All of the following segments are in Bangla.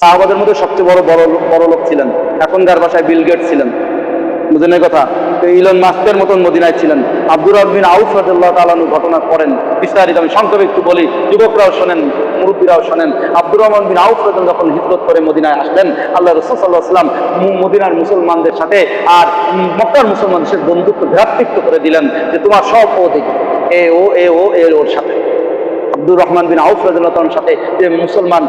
সাহাবাদের মধ্যে সবচেয়ে বড় বড় বড় লোক ছিলেন। এখনকার বাসায় বিল গেট ছিলেন। বুঝলেন কথা? ইলন মাস্কের মতন মদিনায় ছিলেন। আব্দুর রহমিন আউফ রাজ্লাহ তালানু ঘটনা করেন। বিস্তারিত আমি সংক্ষেপে একটু বলি। যুবকরাও শোনেন, মুরব্বীরাও শোনেন। আব্দুর রহমান বিন আউফ রাজন যখন হিজরত করে মদিনায় আসলেন, আল্লাহ রসুল সাল্লাহ আসলাম মদিনার মুসলমানদের সাথে আর মক্কার মুসলমানদের সাথে বন্ধুত্ব, ভ্রাতৃত্ব করে দিলেন যে তোমার সব দেখি এ ও এ ও, এ ওর সাথে। আব্দুর রহমান বিন আউফ রাজুল্লাহর সাথে যে মুসলমান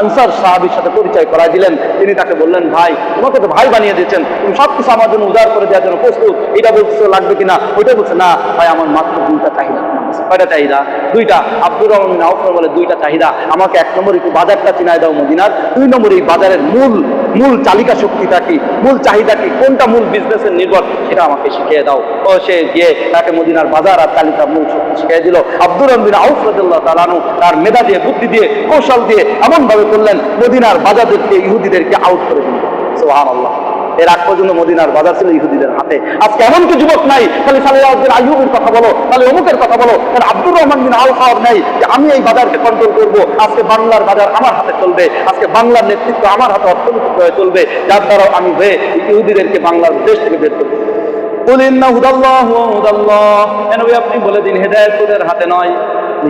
আনসার সাহাবির সাথে পরিচয় করাই দিলেন, তিনি তাকে বললেন, ভাই, তোমাকে তো ভাই বানিয়ে দিয়েছেন। তুমি সব কিছু আমার জন্য উদার করে দেওয়ার জন্য প্রস্তুত। এটা বলছো লাগবে কিনা? ওইটা বলছে, না, ভাই, আমার মাত্র দুইটা চাহিদা কয়টা চাহিদা? দুইটা। আব্দুর রহমান বিন আউফ বলে দুইটা চাহিদা। আমাকে এক নম্বর একটু বাজারটা চিনায় দাও মদিনার। দুই নম্বর, এই বাজারের মূল মূল চালিকা শক্তিটা কি? মূল চাহিদা কি? কোনটা মূল বিজনেসের নির্ভর? সেটা আমাকে শিখিয়ে দাও। ও সে গিয়ে তাকে মদিনার বাজার আর তালিকা মূল শক্তি শিখিয়ে দিল। আব্দুর রহমান বিন আউফ রাদিয়াল্লাহু তালানু তার মেধা দিয়ে, বুদ্ধি দিয়ে, কৌশল দিয়ে এমনভাবে করলেন মদিনার বাজারদেরকে, ইহুদিদেরকে আউট করে দিল সোহান আল্লাহ এর আগ পর্যন্ত মদিনার বাজার ছিল ইহুদিদের হাতে। আজকে এমন কি যুবক নাই তাহলে সালেহাউদ্দিন আইহুবের কথা বলো তাহলে অমুকের কথা বলো তাহলে আব্দুর রহমান বিন আল খাওয়ার নাই যে আমি এই বাজারকে কন্ট্রোল করব, আজকে বাংলার বাজার আমার হাতে চলবে, আজকে বাংলার নেতৃত্ব আমার হাতে অর্থনৈতিক হয়ে চলবে, যার দ্বারা আমি হয়ে ইহুদিদেরকে বাংলার দেশ থেকে বের করব। বলিন না হুদাল্লাহ হুদাল্লাহ। কেন আপনি বলে দিন হেদায়তের হাতে নয়।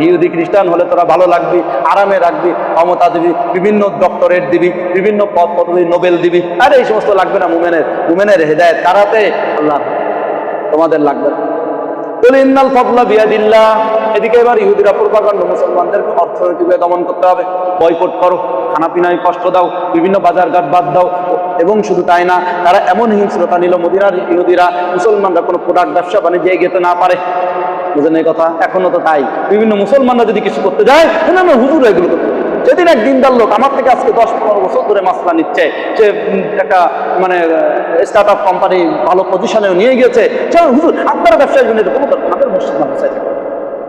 ইহুদি খ্রিস্টান হলে তোরা ভালো লাগবি, আরামে রাখবি, ক্ষমতা দিবি, বিভিন্ন ডক্টরেট দিবি, বিভিন্ন পদ পদবি, নোবেল দিবি। আরে এই সমস্ত লাগবে না মুমেনের মুমেনের হেদায়ত তারাতে আল্লাহ তোমাদের লাগবে না। এদিকে এবার ইহুদিরা পূর্বাখণ্ড মুসলমানদেরকে অর্থনৈতিকভাবে দমন করতে হবে। বয়কট করো খানাপিনায় কষ্ট দাও, বিভিন্ন বাজার ঘাট বাদ দাও। এবং শুধু তাই না, তারা এমন হিংস্রতা নিল মদিনার ইহুদিরা, মুসলমানরা কোনো প্রোডাক্ট ব্যবসা, বাণিজ্যে এগিয়ে না পারে। বুঝেন এই কথা? এখনও তো তাই। বিভিন্ন মুসলমানরা যদি কিছু করতে যায় আমরা হুজুর এগুলো করতে। যেদিন এক দিনদার লোক আমার থেকে আজকে দশ পনেরো বছর ধরে মাসলা নিচ্ছে উম, একটা মানে স্টার্ট আপ কোম্পানি ভালো পজিশনে নিয়ে গিয়েছে হুজুর আপনারা ব্যবসায় জন্য কোনো আমাদের মসজিদ ব্যবসায়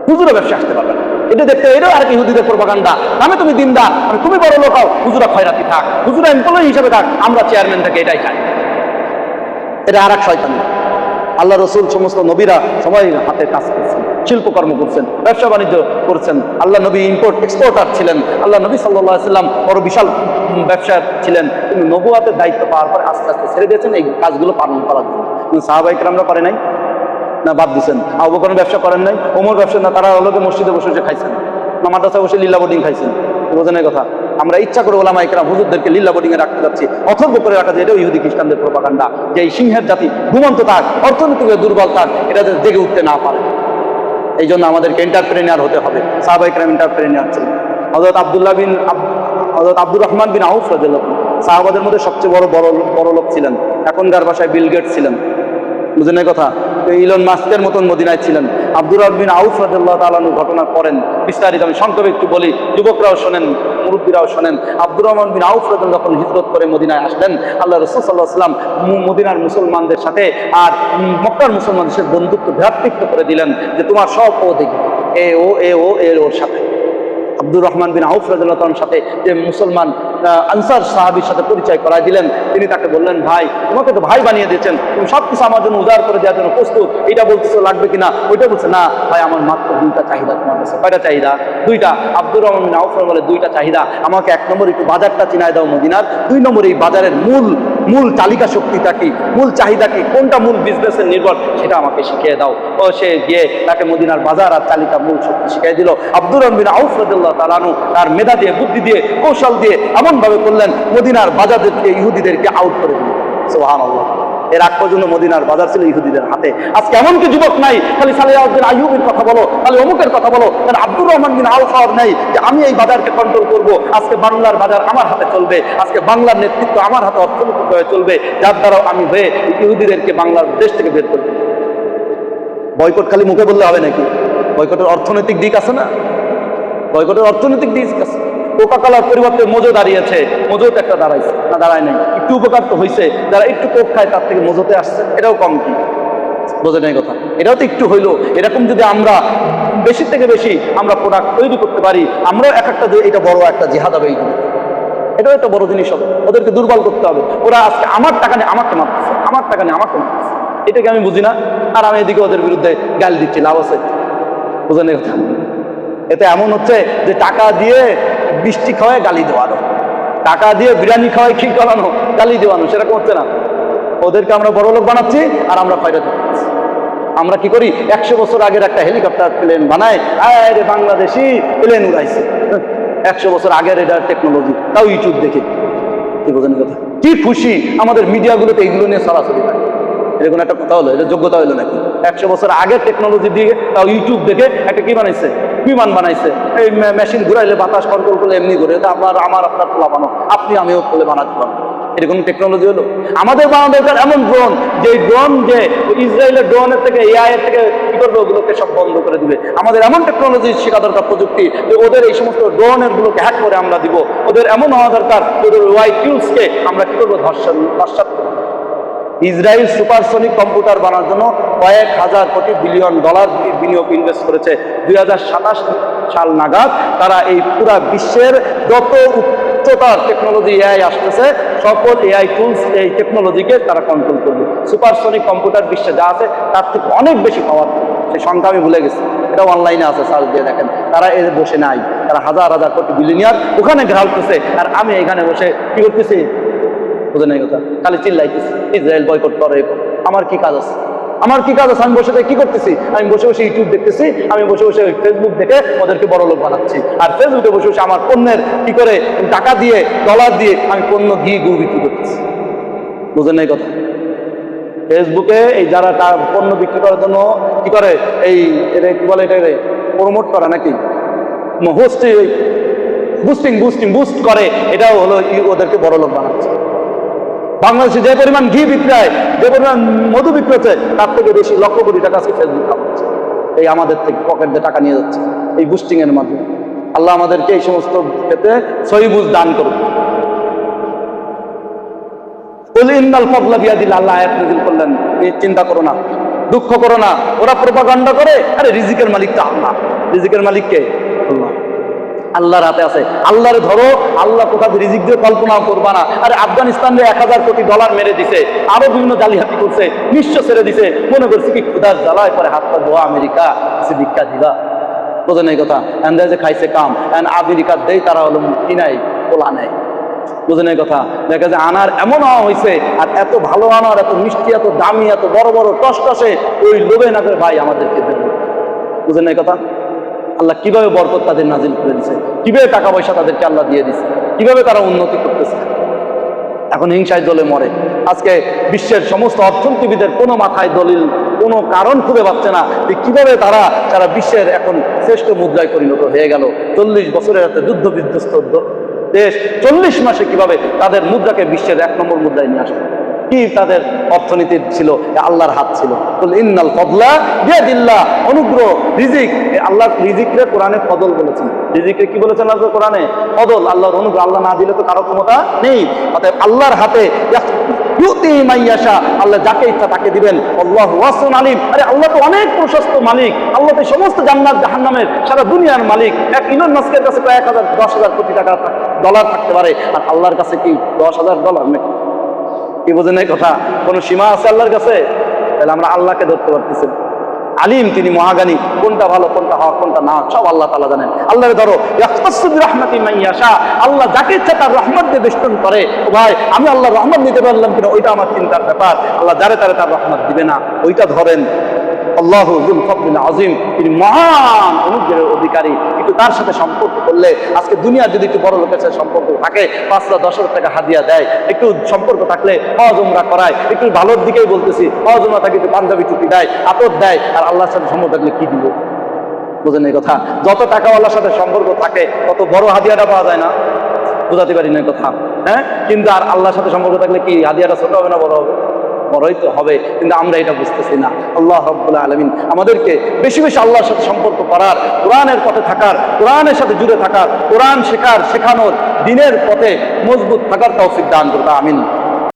হুজুরা ব্যবসা আসতে পারবে না। এটা দেখতে এটাও আর কি হুজুরের প্রভাকাণ্ডা আমি তুমি দিনদার আমি তুমি বড় লোক হও হুজুরা খয়রাতি থাক হুজুরা এমপ্লয়ি হিসেবে থাক আমরা চেয়ারম্যান থেকে এটাই খাই এটা আর এক শয়তানি। আল্লাহ রসুল সমস্ত নবীরা সবাই হাতে কাজ করছেন শিল্পকর্ম করছেন ব্যবসা বাণিজ্য করছেন। আল্লাহ নবী ইম্পোর্ট এক্সপোর্টার ছিলেন। আল্লাহ নবী সাল্লাহ সাল্লাম বড় বিশাল উম, ব্যবসা ছিলেন। কিন্তু নবুয়াতের দায়িত্ব পাওয়ার পরে আস্তে আস্তে ছেড়ে দিয়েছেন এই কাজগুলো পালন করার জন্য। কিন্তু সাহাবাহিকরামরা করে নাই না বাদ দিছেন। আবু বকর ব্যবসা করেন নাই ওমর ব্যবসা না তারা লোকে মসজিদে বসে বসে খাইছেন। না মাদ্রাসা বসে লীলা বোর্ডিং খাইছেন। বোঝেন এই কথা। আমরা ইচ্ছা করে ওলামা ইকরাম হুজুরদেরকে লীলা বোর্ডিং এ রাখতে যাচ্ছি। অথর্ব করে রাখা যায়, এটাও ইহুদি খ্রিস্টানদের প্রপাকাণ্ডা যে এই সিংহের জাতি ঘুমন্ত থাক, অর্থনৈতিক দুর্বল থাক, এটা জেগে উঠতে না পারে। এই জন্য আমাদেরকে এন্টারপ্রেনিয়ার হতে হবে। সাহাবা ইকরাম এন্টারপ্রেনিয়ার ছিলেন। হজরত আবদুল্লাহ বিন হজরত আব্দুর রহমান বিন আউফ রাজিল্লাহ সাহাবাদের মধ্যে সবচেয়ে বড় বড় বড় লোক ছিলেন। এখনকার বাসায় বিল গেট ছিলেন। বুঝলেন কথা? ইলন মাস্কের মতন মদিনায় ছিলেন। আব্দুর রহবিন আউফ তালানু ঘটনা করেন। বিস্তারিত আমি সংক্ষেপে একটু বলি। যুবকরাও শোনেন, মুরব্বীরাও শোনেন। আব্দুর রহমান বিন আউফ রাজন যখন হিজরত করে মদিনায় আসলেন, আল্লাহ রসুল সাল্লাহ সাল্লাম মদিনার মুসলমানদের সাথে আর মক্কার মুসলমানদের সাথে বন্ধুত্ব ভ্রাতৃত্ব করে দিলেন যে তোমার সব ও দেখি এ ও এ ও, এ ওর সাথে। আব্দুর রহমান বিন আউফ রাজুল্লাহর সাথে যে মুসলমান আনসার সাহাবির সাথে পরিচয় করাই দিলেন। তিনি তাকে বললেন, ভাই, তোমাকে তো ভাই বানিয়ে দিয়েছেন। তুমি সব কিছু আমার জন্য উদার করে দেওয়ার জন্য প্রস্তুত। এটা বলতেছো, লাগবে কিনা? ওইটা বলছে, না, ভাই, আমার মাত্র দুইটা চাহিদা তোমার কাছে। কয়টা চাহিদা? দুইটা। আব্দুর রহমান বিন আউফ বলে দুইটা চাহিদা। আমাকে এক নম্বর একটু বাজারটা চিনায় দাও মদিনার। দুই নম্বর, এই বাজারের মূল মূল চালিকা শক্তিটা কি? মূল চাহিদা কি? কোনটা মূল বিজনেসের নির্ভর? সেটা আমাকে শিখিয়ে দাও। ও, সে গিয়ে তাকে মদিনার বাজার আর চালিকা মূল শক্তি শিখিয়ে দিল। আব্দুর রহমিন বিন আউফ রাদিয়াল্লাহু তাআলা তার মেধা দিয়ে, বুদ্ধি দিয়ে, কৌশল দিয়ে, এমন ভাবে করলেন, মদিনার বাজারদেরকে, ইহুদিদেরকে আউট করে দিল সুবহানাল্লাহ। এর আগ পর্যন্ত মদিনার বাজার ছিল ইহুদিদের হাতে। আজকে এমন কি যুবক নাই, খালি সালাউদ্দিন আইয়ুবের কথা বলো, খালি অমুকের কথা বলো তাহলে আব্দুর রহমান বিন আল খাওয়ার নেই যে আমি এই বাজারকে কন্ট্রোল করব, আজকে বাংলার বাজার আমার হাতে চলবে, আজকে বাংলার নেতৃত্ব আমার হাতে অর্থনৈতিক হয়ে চলবে, যার দ্বারা আমি হয়ে ইহুদিদেরকে বাংলার দেশ থেকে বের করব বয়কট খালি মুখে বললে হবে নাকি? বয়কটের অর্থনৈতিক দিক আছে না? বয়কটের অর্থনৈতিক দিক আছে। কোকা কোলার পরিবর্তে মজো দাঁড়িয়েছে। মজোত একটা দাঁড়াইছে, না দাঁড়ায় নাই। একটু উপকার তো হয়েছে যারা একটু কোক খায় তার থেকে মজোতে আসছে। এটাও কম কি? বোঝে নাই কথা। এটাও তো একটু হইল। এরকম যদি আমরা বেশি থেকে বেশি আমরা প্রোডাক্ট তৈরি করতে পারি, আমরাও এক একটা এটা বড় একটা জেহাদ হবে এটাও একটা বড় জিনিস হবে। ওদেরকে দুর্বল করতে হবে। ওরা আজকে আমার টাকা নিয়ে আমাকে মারতেছে, আমার টাকা নিয়ে আমাকে মারতেছে। এটাকে আমি বুঝি না। আর আমি এদিকে ওদের বিরুদ্ধে গাল দিচ্ছি, লাভ আছে। বুঝেন কথা? এতে এমন হচ্ছে যে টাকা দিয়ে বৃষ্টি খাওয়ায় গালি দেওয়ানো। টাকা দিয়ে বিরিয়ানি খাওয়াই ঠিক করানো, গালি দেওয়ানো, সেরকম হচ্ছে না। ওদেরকে আমরা বড় লোক বানাচ্ছি আর আমরা খয়রাত করছি আমরা কি করি? একশো বছর আগের একটা হেলিকপ্টার প্লেন বানায় বাংলাদেশি, প্লেন উড়াইছে। একশো বছর আগের এটা টেকনোলজি তাও ইউটিউব দেখে। কি বোঝেন কথা? কি খুশি আমাদের মিডিয়াগুলোতে এইগুলো নিয়ে সরাসরি থাকে। এরকম একটা কথা হলো, এটা যোগ্যতা হলো নাকি? একশো বছর আগের টেকনোলজি দিয়ে তাও ইউটিউব দেখে একটা কি বানাইছে? বিমান বানাইছে। এই মেশিন ঘুরাইলে বাতাস কন্ট্রোল করলে এমনি ঘুরে আমার আমার আপনার খোলা বানো আপনি আমিও খুলে বানাতে পারব। এরকম টেকনোলজি হলো? আমাদের বানানো দরকার এমন ড্রোন যে ড্রোন যে ইসরায়েলের ড্রোনের থেকে এআই এর থেকে কি করবে? ওগুলোকে সব বন্ধ করে দিবে। আমাদের এমন টেকনোলজি শেখা দরকার প্রযুক্তি, যে ওদের এই সমস্ত ড্রোনের গুলোকে হ্যাক করে আমরা দিব। ওদের এমন হওয়া দরকার, ওদের ওয়াই টিউলসকে আমরা কি করব? ধর্ষণ করব ইসরায়েল সুপারসনিক কম্পিউটার বানানোর জন্য কয়েক হাজার কোটি বিলিয়ন ডলার বিনিয়োগ ইনভেস্ট করেছে। দু হাজার সাতাশ সাল নাগাদ তারা এই পুরা বিশ্বের যত উচ্চতার টেকনোলজি এআই আসতেছে, সকল এআই টুলস এই টেকনোলজিকে তারা কন্ট্রোল করবে। সুপারসনিক কম্পিউটার বিশ্বে যা আছে, তার থেকে অনেক বেশি পাওয়ার সেই সংখ্যা আমি ভুলে গেছি। এটা অনলাইনে আছে সার্চ দিয়ে দেখেন। তারা এ বসে নাই। তারা হাজার হাজার কোটি বিলিনিয়ার ওখানে ঘালতেছে। আর আমি এখানে বসে কি করতেছি? বুঝে নাই কথা। খালি চিল্লাইতেছি, ইসরায়েল বয়কট করে আমার কি কাজ আছে? আমার কি কাজ আছে? আমি বসে কি করতেছি? আমি বসে বসে ইউটিউব দেখতেছি, আমি বসে বসে ফেসবুক দেখে ওদেরকে বড় লোক বানাচ্ছি। আর ফেসবুকে বসে বসে আমার পণ্যের কি করে টাকা দিয়ে ডলার দিয়ে আমি পণ্য ঘি গু বিক্রি করতেছি। বুঝেন নাই কথা? ফেসবুকে এই যারা তার পণ্য বিক্রি করার জন্য কি করে এই এটা কি বলে এটা প্রমোট করে নাকি? হোস্টে বুস্টিং বুস্টিং বুস্ট করে। এটাও হলো ওদেরকে বড় লোক বানাচ্ছে। বাংলাদেশে যে পরিমাণ ঘি বিক্রি হয় যে পরিমাণ মধু বিক্রি হচ্ছে, তার থেকে বেশি লক্ষ কোটি টাকা আজকে ফেসবুক খাওয়াচ্ছে এই আমাদের থেকে পকেট দিয়ে টাকা নিয়ে যাচ্ছে, এই বুস্টিং এর মাধ্যমে। আল্লাহ আমাদেরকে এই সমস্ত ক্ষেত্রে সহিবুজ দান করুন আল্লাহ চিন্তা করো না, দুঃখ করো না। ওরা প্রপাগান্ডা করে, আরে রিজিকের মালিক তো আল্লাহ। রিজিকের মালিক কে? আল্লাহ আল্লাহর হাতে আছে। আল্লাহরে ধরো, আল্লাহ কোথা রিজিক দিয়ে কল্পনা করবা না। আরে আফগানিস্তানে এক হাজার কোটি ডলার মেরে দিছে, আরও বিভিন্ন জালিহাতি করছে, নিঃস্ব ছেড়ে দিছে। মনে করছি কি ক্ষুদার জ্বালায়, পরে হাত পা ধোয়া, আমেরিকা কিছু ভিক্ষা বোঝেন এই কথা? এন্ড খাইছে কাম এন্ড আমেরিকার দেই তারা হলো কি নাই পোলা নেয় বুঝেন এই কথা? দেখা যায় আনার এমন হওয়া হয়েছে আর এত ভালো আনার, এত মিষ্টি, এত দামি, এত বড় বড় টসটসে ওই লোভে না করে ভাই আমাদেরকে দেবে বুঝেন কথা? আল্লাহ কীভাবে বরকত তাদের নাজিল করে দিছে? কীভাবে টাকা পয়সা তাদেরকে আল্লাহ দিয়ে দিছে? কীভাবে তারা উন্নতি করতেছে? এখন হিংসায় দলে মরে। আজকে বিশ্বের সমস্ত অর্থনীতিবিদের কোনো মাথায় দলিল, কোনো কারণ খুঁজে পাচ্ছে না যে কীভাবে তারা সারা বিশ্বের এখন শ্রেষ্ঠ মুদ্রায় পরিণত হয়ে গেল। চল্লিশ বছরের হাতে যুদ্ধ বিধ্বস্ত দেশ চল্লিশ মাসে কীভাবে তাদের মুদ্রাকে বিশ্বের এক নম্বর মুদ্রায় নিয়ে আসলো? কি তাদের অর্থনীতি ছিল? আল্লাহর হাত ছিল। ইন্নাল ফদলা বিয়াদিল্লাহ। অনুগ্রহ, রিজিক। আল্লাহ রিজিকরে কোরআনে ফদল বলেছেন। রিজিকরে কি বলেছেন আল্লাহ কোরআনে? ফদল, আল্লাহর অনুগ্রহ। আল্লাহ না দিলে তো কারও ক্ষমতা নেই। অতএব আল্লাহর হাতে আল্লাহ যাকে ইচ্ছা তাকে দিবেন। আল্লাহ আলিম। আরে আল্লাহ তো অনেক প্রশস্ত মালিক। আল্লাহ তো সমস্ত জান্নাত, জাহান্নামের সারা দুনিয়ার মালিক। এক ইলন মাস্কের কাছে এক হাজার, দশ হাজার কোটি টাকা ডলার থাকতে পারে। আর আল্লাহর কাছে কি দশ হাজার ডলার নাকি কি বোঝেন কথা, কোন সীমা আছে আল্লাহর কাছে? তাহলে আমরা আল্লাহকে ধরতে পারতেছি। আলিম, তিনি মহাগানী কোনটা ভালো, কোনটা হওয়া, কোনটা না, সব আল্লাহ তালা জানেন। আল্লাহরে ধরো রহমতি মাইয়াশা আল্লাহ যাকে ইচ্ছা তার রহমত দিয়ে বেষ্টন করে। ভাই, আমি আল্লাহ রহমত নিতে পারলাম কিনা, ওইটা আমার চিন্তার ব্যাপার। আল্লাহ যারে তারে তার রহমত দিবে না, ওইটা ধরেন। আল্লাহ জুল ফবলিন আজিম তিনি মহান অনুগ্রহের অধিকারী। কিন্তু তার সাথে সম্পর্ক করলে আজকে দুনিয়া যদি একটু বড় লোকের সাথে সম্পর্ক থাকে, পাঁচ লাখ দশ হাজার টাকা হাদিয়া দেয়। একটু সম্পর্ক থাকলে হজ, উমরা করায়। একটু ভালোর দিকেই বলতেছি, হজ, উমরা থাকে একটু পাঞ্জাবি টুপি দেয়, আতর দেয়, আর আল্লাহর সাথে সম্পর্ক থাকলে কি দিব? বুঝেন এই কথা? যত টাকাওয়ালার সাথে সম্পর্ক থাকে, তত বড় হাদিয়াটা পাওয়া যায় না। বোঝাতে পারি না কথা। হ্যাঁ? কিন্তু আর আল্লাহর সাথে সম্পর্ক থাকলে কি হাদিয়াটা ছোট হবে না বড় হবে? বড়ই তো হবে, কিন্তু আমরা এটা বুঝতেছি না। আল্লাহ রব্বুল্লাহ আলমিন আমাদেরকে বেশি বেশি আল্লাহর সাথে সম্পর্ক করার, কোরআনের পথে থাকার, কোরআনের সাথে জুড়ে থাকার, কোরআন শেখার, শেখানোর, দিনের পথে মজবুত থাকার তাও সিদ্ধান্ত আমিন।